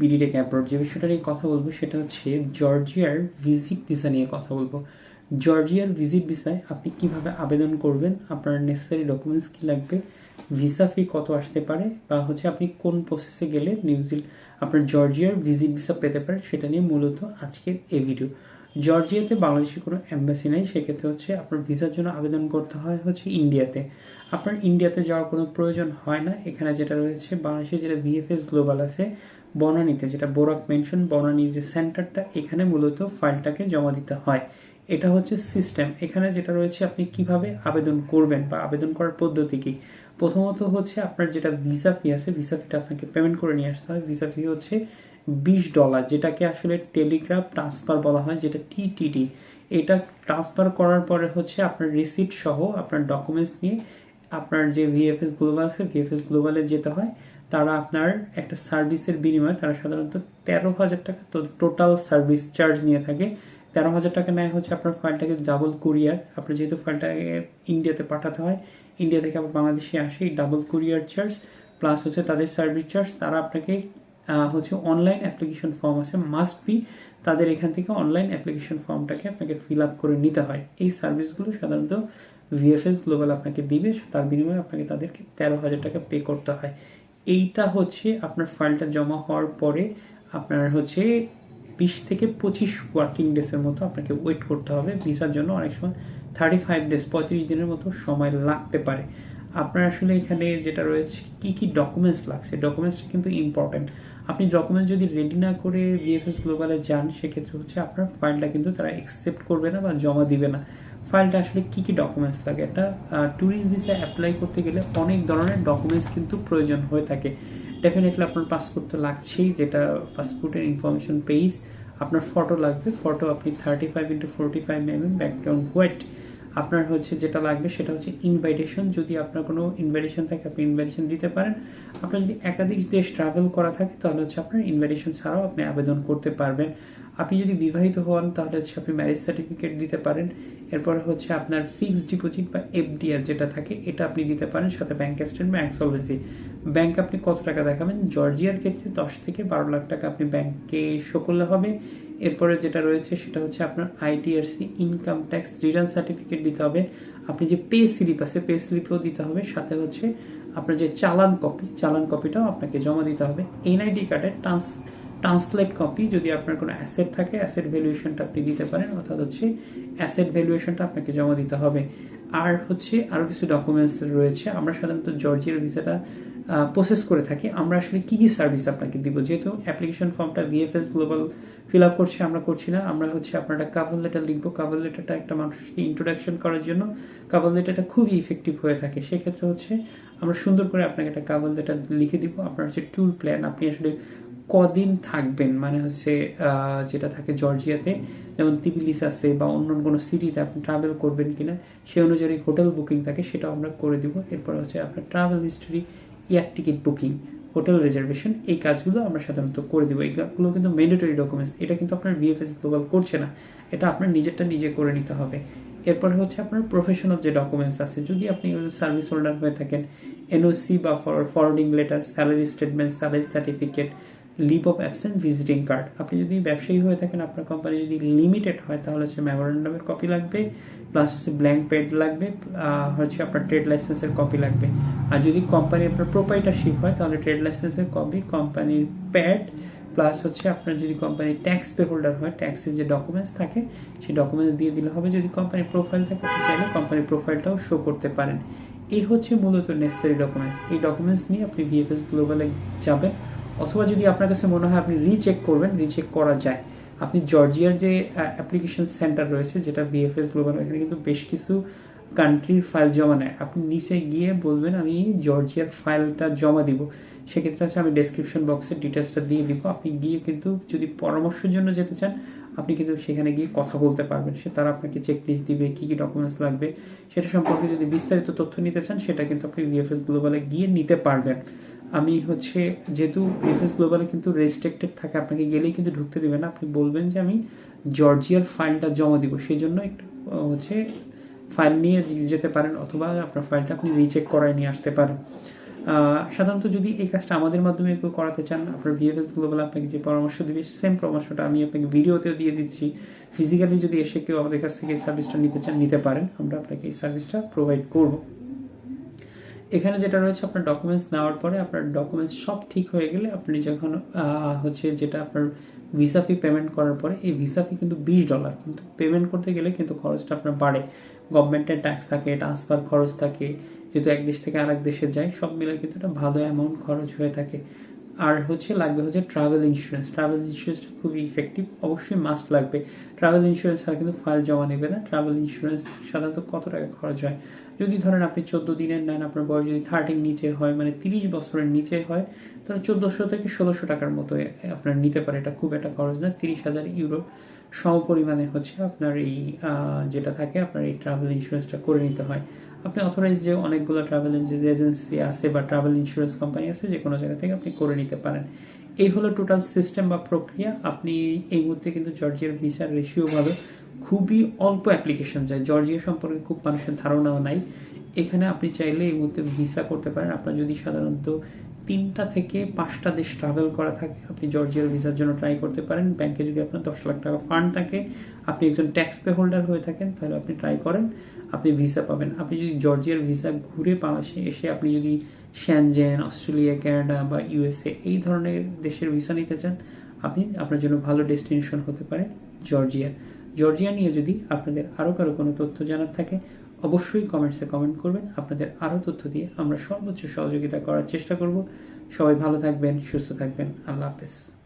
BDTech abroad যে বিষয়টা নিয়ে কথা বলব সেটা হচ্ছে জর্জিয়ার ভিজিট ভিসা নিয়ে কথা বলব। জর্জিয়ার ভিজিট ভিসায় আপনি কীভাবে আবেদন করবেন, আপনার নেসেসারি ডকুমেন্টস কি লাগবে, ভিসা ফি কত আসতে পারে, বা হচ্ছে আপনি কোন প্রসেসে গেলে নিউজিল্যান্ড আপনার জর্জিয়ার ভিজিট ভিসা পেতে পারেন, সেটা নিয়ে মূলত আজকের এই ভিডিও জর্জিয়াতে বাংলাদেশে কোনো অ্যাম্বাসি নেই, সেক্ষেত্রে হচ্ছে আপনার ভিসার জন্য আবেদন করতে হয় হচ্ছে ইন্ডিয়াতে আপনার ইন্ডিয়াতে যাওয়ার কোনো প্রয়োজন হয় না। এখানে যেটা রয়েছে, বাংলাদেশে যেটা বিএফএস গ্লোবাল আছে, বনানীতে যেটা বোরাক মেনশন বনানী যে সেন্টারটা এখানে মূলত ফাইলটাকে জমা দিতে হয়। এটা হচ্ছে সিস্টেম এখানে যেটা রয়েছে, আপনি কীভাবে আবেদন করবেন বা আবেদন করার পদ্ধতি কি? প্রথমত হচ্ছে আপনার যেটা ভিসা ফি আছে ভিসা ফিটা আপনাকে পেমেন্ট করে নিয়ে আসতে হয়। ভিসা ফি হচ্ছে বিশ ডলার যেটাকে আসলে টেলিগ্রাফ ট্রান্সফার বলা হয়, যেটা টিটিডি এটা ট্রান্সফার করার পরে হচ্ছে আপনার রিসিট সহ আপনার ডকুমেন্টস নিয়ে আপনার যে ভিএফএস গ্লোবাল আছে ভিএফএস গ্লোবালে যেতে হয়, তারা আপনার একটা সার্ভিসের বিনিময়ে তারা সাধারণত তেরো হাজার টাকা টোটাল সার্ভিস চার্জ নিয়ে থাকে। তেরো হাজার টাকা নেয় হচ্ছে আপনার ফাইলটাকে ডাবল কুরিয়ার আপনার যেহেতু ফাইলটাকে ইন্ডিয়াতে পাঠাতে হয় ইন্ডিয়া থেকে আবার বাংলাদেশে আসে ডাবল কুরিয়ার চার্জ প্লাস হচ্ছে তাদের সার্ভিস চার্জ তারা আপনাকে হচ্ছে অনলাইন অ্যাপ্লিকেশন ফর্ম আছে মাস্ট বি তাদের এখান থেকে অনলাইন অ্যাপ্লিকেশন ফর্মটাকে আপনাকে ফিল আপ করে নিতে হয়। এই সার্ভিসগুলো সাধারণত ভিএফএস গ্লোবাল আপনাকে দিবে, তার বিনিময়ে আপনাকে তাদেরকে তেরো হাজার টাকা পে করতে হয়। এইটা হচ্ছে আপনার ফাইলটা জমা হওয়ার পরে আপনার হচ্ছে বিশ থেকে পঁচিশ ওয়ার্কিং ডেসের মতো আপনাকে ওয়েট করতে হবে। ভিসার জন্য অনেক সময় থার্টি ফাইভ ডেজ পঁয়ত্রিশ দিনের মতো সময় লাগতে পারে। আপনার আসলে এখানে যেটা রয়েছে, কি কি ডকুমেন্টস লাগছে? ডকুমেন্টসটা কিন্তু ইম্পর্টেন্ট আপনি ডকুমেন্টস যদি রেডি না করে বিএফএস গ্লোবালে যান, সেক্ষেত্রে হচ্ছে আপনার ফাইলটা কিন্তু তারা অ্যাকসেপ্ট করবে না বা জমা দিবে না। ফাইলটা আসলে কি কি ডকুমেন্টস লাগে? একটা ট্যুরিস্ট ভিসা অ্যাপ্লাই করতে গেলে অনেক ধরনের ডকুমেন্টস কিন্তু প্রয়োজন হয়ে থাকে। ডেফিনেটলি আপনার পাসপোর্ট তো লাগছেই, যেটা পাসপোর্টের ইনফরমেশন পেজ আপনার ফটো লাগবে। ফটো আপনি thirty five into forty five M background white আপনার হচ্ছে যেটা লাগবে সেটা হচ্ছে ইনভাইটেশন যদি আপনার কোনো ইনভাইটেশন থাকে, আপনি ইনভাইটেশন দিতে পারেন। আপনার যদি একাধিক দেশ ট্রাভেল করা থাকে, তাহলে হচ্ছে আপনার ইনভাইটেশন ছাড়াও আপনি আবেদন করতে পারবেন। আপনি যদি বিবাহিত হন, তাহলে হচ্ছে আপনি ম্যারেজ সার্টিফিকেট দিতে পারেন। এরপরে হচ্ছে আপনার ফিক্সড ডিপোজিট বা এফডিআর যেটা থাকে, এটা আপনি দিতে পারেন। সাথে bank statement bank solvency bank আপনি কত টাকা দেখাবেন? জর্জিয়ার ক্ষেত্রে দশ থেকে বারো লাখ টাকা আপনি ব্যাংকে শো করলে হবে। এরপরে যেটা রয়েছে সেটা হচ্ছে আপনার ITRC income tax return certificate দিতে হবে। আপনি যে পে স্লিপ আছে পে স্লিপও দিতে হবে। সাথে হচ্ছে আপনার যে চালান কপি চালান কপিটাও আপনাকে জমা দিতে হবে। এনআইডি কার্ডের ট্রান্স ট্রান্সলেট কপি যদি আপনার কোনো অ্যাসেট থাকে অ্যাসেট ভ্যালুয়েশনটা আপনি দিতে পারেন, অর্থাৎ হচ্ছে অ্যাসেট ভ্যালুয়েশনটা আপনাকে জমা দিতে হবে। আর হচ্ছে আরও কিছু ডকুমেন্টস রয়েছে। আমরা সাধারণত জর্জিয়ার ভিসাটা প্রসেস করে থাকি। আমরা আসলে কী কী সার্ভিস আপনাকে দিব? যেহেতু অ্যাপ্লিকেশন ফর্মটা ভিএফএস গ্লোবাল ফিল আপ করছে, আমরা করছি না। আমরা হচ্ছে আপনার একটা কাভার লেটার লিখব কাভার লেটারটা একটা মানুষকে ইন্ট্রোডাকশন করার জন্য কাভার লেটারটা খুবই ইফেক্টিভ হয়ে থাকে। সেক্ষেত্রে হচ্ছে আমরা সুন্দর করে আপনাকে একটা কাভার লেটার লিখে দিব। আপনার হচ্ছে ট্যুর প্ল্যান আপনি আসলে কদিন থাকবেন? মানে হচ্ছে যেটা থাকে জর্জিয়াতে, যেমন তিবিলিস আছে বা অন্য কোনো সিটিতে আপনি ট্রাভেল করবেন কিনা, সেই অনুযায়ী হোটেল বুকিং থাকে, সেটাও আমরা করে দিব। এরপর হচ্ছে আপনার travel history air ticket booking hotel reservation এই কাজগুলো আমরা সাধারণত করে দেবো। এইগুলো কিন্তু ম্যান্ডেটরি ডকুমেন্টস এটা কিন্তু আপনার বিএফএস গ্লোবাল করছে না, এটা আপনার নিজেরটা নিজে করে নিতে হবে। এরপরে হচ্ছে আপনার প্রফেশনাল যে ডকুমেন্টস আছে, যদি আপনি সার্ভিস হোল্ডার হয়ে থাকেন এনওসি বা forwarding letter salary statement salary certificate leave of absent visiting card আপনি যদি ব্যবসায়ী হয়ে থাকেন, আপনার কোম্পানি যদি লিমিটেড হয়, তাহলে হচ্ছে মেমোরেন্ডামের কপি লাগবে প্লাস হচ্ছে ব্ল্যাঙ্ক প্যাড লাগবে হচ্ছে আপনার ট্রেড লাইসেন্সের কপি লাগবে। আর যদি কোম্পানি আপনার প্রোপাইটারশিপ হয়, তাহলে ট্রেড লাইসেন্সের কপি কোম্পানির প্যাড প্লাস হচ্ছে আপনার যদি কোম্পানি ট্যাক্স পে হোল্ডার হয় ট্যাক্সের যে ডকুমেন্টস থাকে, সেই ডকুমেন্টস দিয়ে দিলে হবে। যদি কোম্পানির প্রোফাইল থাকে, আপনি চাইলে কোম্পানির প্রোফাইলটাও শো করতে পারেন। এই হচ্ছে মূলত নেসেসারি ডকুমেন্টস এই ডকুমেন্টস নিয়ে আপনি ভিএফএস গ্লোবালে যাবেন। অথবা যদি আপনার কাছে মনে হয় আপনি রিচেক করবেন রিচেক করা যায়। আপনি জর্জিয়ার যে অ্যাপ্লিকেশন সেন্টার রয়েছে, যেটা বিএফএস গ্লোবাল এখানে কিন্তু বেশ কিছু কান্ট্রির ফাইল জমা নেয়। আপনি নিচে গিয়ে বলবেন, আমি জর্জিয়ার ফাইলটা জমা দিব। সেক্ষেত্রে হচ্ছে আমি ডেসক্রিপশন বক্সের ডিটেলসটা দিয়ে দিব। আপনি গিয়ে কিন্তু যদি পরামর্শের জন্য যেতে চান, আপনি কিন্তু সেখানে গিয়ে কথা বলতে পারবেন। সে তারা আপনাকে চেক লিস্ট দিবে, কী কী ডকুমেন্টস লাগবে। সেটা সম্পর্কে যদি বিস্তারিত তথ্য নিতে চান, সেটা কিন্তু আপনি বিএফএস গ্লোবালে গিয়ে নিতে পারবেন। আমি হচ্ছে যেহেতু বিএফএস গ্লোবালে কিন্তু রেস্ট্রিক্টেড থাকে, আপনাকে গেলেই কিন্তু ঢুকতে দেবে না। আপনি বলবেন যে আমি জর্জিয়ার ফাইলটা জমা দিব। সেই জন্য একটু হচ্ছে ফাইল নিয়ে যেতে পারেন অথবা আপনার ফাইলটা আপনি রিচেক করায় নিয়ে আসতে পারেন। সাধারণত যদি এই কাজটা আমাদের মাধ্যমে কেউ করাতে চান, আপনার ভিএফএস গ্লোবাল আপনাকে যে পরামর্শ দিবে সেম পরামর্শটা আমি আপনাকে ভিডিওতেও দিয়ে দিচ্ছি। ফিজিক্যালি যদি এসে কেউ আমাদের কাছ থেকে এই সার্ভিসটা নিতে চান, নিতে পারেন। আমরা আপনাকে এই সার্ভিসটা প্রোভাইড করব। এখানে যেটা রয়েছে, আপনার ডকুমেন্টস নেওয়ার পরে আপনার ডকুমেন্টস সব ঠিক হয়ে গেলে আপনি যখন হচ্ছে যেটা আপনার ভিসা ফি পেমেন্ট করার পরে, এই ভিসা ফি কিন্তু বিশ ডলার কিন্তু পেমেন্ট করতে গেলে কিন্তু খরচটা আপনার বাড়ে। গভর্নমেন্টের ট্যাক্স থাকে ট্রান্সফার খরচ থাকে, যেহেতু এক দেশ থেকে আরেক দেশে যায়, সব মিলে কিন্তু একটা ভালো অ্যামাউন্ট খরচ হয়ে থাকে। আর হচ্ছে লাগবে হচ্ছে ট্রাভেল ইন্স্যুরেন্স ট্রাভেল ইন্স্যুরেন্সটা খুবই ইফেক্টিভ অবশ্যই মাস্ট লাগবে। ট্রাভেল ইন্স্যুরেন্স আর কিন্তু ফাইল জমা নেবে না। ট্রাভেল ইন্স্যুরেন্স সাধারণত কত টাকা খরচ হয়? যদি ধরেন আপনি চোদ্দ দিনের নেন, আপনার বয়স যদি থার্টির নিচে হয় মানে তিরিশ বছরের নিচে হয়, তাহলে চোদ্দোশো থেকে ষোলোশো টাকার মতো আপনার নিতে পারে। এটা খুব একটা খরচ না। তিরিশ হাজার ইউরো সম পরিমাণে হচ্ছে আপনার এই যেটা থাকে, আপনার এই ট্রাভেল ইন্স্যুরেন্সটা করে নিতে হয়। আপনি অথরাইজ যে অনেকগুলো ট্রাভেল এজেন্সি আছে বা ট্রাভেল ইন্স্যুরেন্স কোম্পানি আছে যে কোনো জায়গা থেকে আপনি করে নিতে পারেন। এই হলো টোটাল সিস্টেম বা প্রক্রিয়া। আপনি এই মুহূর্তে কিন্তু জর্জিয়ার ভিসার রেশিও ভালো। খুবই অল্প অ্যাপ্লিকেশন যায়। জর্জিয়া সম্পর্কে খুব মানুষের ধারণাও নাই। এখানে আপনি চাইলে এই মুহূর্তে ভিসা করতে পারেন। আপনার যদি সাধারণত তিনটা থেকে পাঁচটা দেশ ট্রাভেল করা থাকে। আপনি জর্জিয়ার ভিসার জন্য ট্রাই করতে পারেন। ব্যাংকে যদি আপনার দশ লাখ টাকা ফান্ড থাকে, আপনি একজন ট্যাক্স পে হোল্ডার হয়ে থাকেন, তাহলে আপনি ট্রাই করেন, আপনি ভিসা পাবেন। আপনি যদি জর্জিয়ার ভিসা ঘুরে পাশে এসে আপনি যদি শ্যানজেন অস্ট্রেলিয়া কানাডা বা ইউএসএ এই ধরনের দেশের ভিসা নিতে চান, আপনি আপনার জন্য ভালো ডেস্টিনেশন হতে পারে জর্জিয়া জর্জিয়া নিয়ে যদি আপনাদের আরও কারও কোনো তথ্য জানার থাকে অবশ্যই কমেন্টসে কমেন্ট করবেন। আপনাদের আরও তথ্য দিয়ে আমরা সর্বোচ্চ সহযোগিতা করার চেষ্টা করব। সবাই ভালো থাকবেন, সুস্থ থাকবেন। আল্লাহ হাফেজ।